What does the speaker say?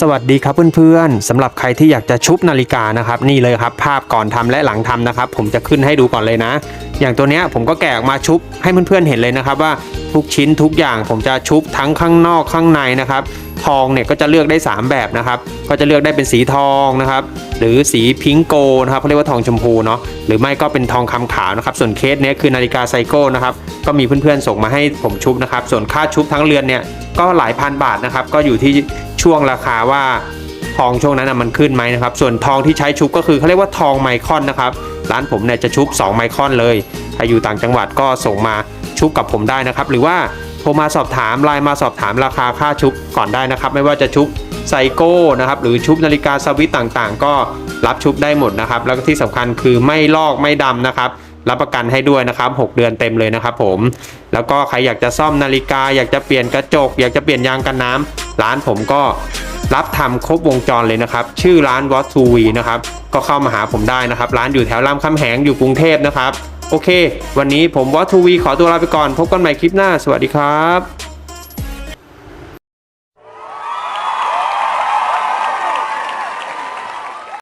สวัสดีครับเพื่อนๆสำหรับใครที่อยากจะชุบนาฬิกานะครับนี่เลยครับ ภาพก่อนทำและหลังทำนะครับ ผมจะขึ้นให้ดูก่อนเลยนะ อย่างตัวเนี้ยผมก็แกะออกมาชุบให้เพื่อนๆเห็นเลยนะครับ ว่าทุกชิ้นทุกอย่างผมจะชุบทั้งข้างนอกข้างในนะครับ ทองเนี่ยก็จะเลือกได้ 3 แบบนะครับ ก็จะเลือกได้เป็นสีทองนะครับ หรือสีพิงโกนะครับเขาเรียกว่าทองชมพูเนาะหรือไม่ก็เป็นทองคำขาวนะครับส่วนเคสเนี้ยคือนาฬิกาไซโก้นะครับก็มีเพื่อนๆส่งมาให้ผมชุบนะครับส่วนค่าชุบทั้งเรือนเนี่ยก็หลายพันบาทนะครับก็อยู่ที่ ช่วงราคาว่าทองช่วงนั้นนะมันขึ้นไหมนะครับ ส่วนทองที่ใช้ชุบก็คือเขาเรียกว่าทองไมคอนนะครับ ร้านผมเนี่ยจะชุบ 2 ไมคอนเลยใครอยู่ต่างจังหวัดก็ส่งมาชุบกับผมได้นะครับ หรือว่าโทรมาสอบถามไลน์มาสอบถามราคาค่าชุบก่อนได้นะครับ ไม่ว่าจะชุบไซโก้นะครับหรือชุบนาฬิกาสวิตต่างๆ ก็รับชุบได้หมดนะครับ แล้วก็ที่สำคัญคือไม่ลอกไม่ดำนะครับ รับประกันให้ด้วยนะครับ 6 เดือนเต็มเลยนะครับผม แล้วก็ใครอยากจะซ่อมนาฬิกา อยากจะเปลี่ยนกระจก อยากจะเปลี่ยนยางกันน้ำร้านผมก็รับทำครบวงจรเลยนะครับ ชื่อร้านวอตซูวีนะครับ ก็เข้ามาหาผมได้นะครับ ร้านอยู่แถวรามคำแหงอยู่กรุงเทพนะครับ โอเค วันนี้ผมวอตทูวีขอตัวลาไปก่อน พบกันใหม่คลิปหน้า สวัสดีครับ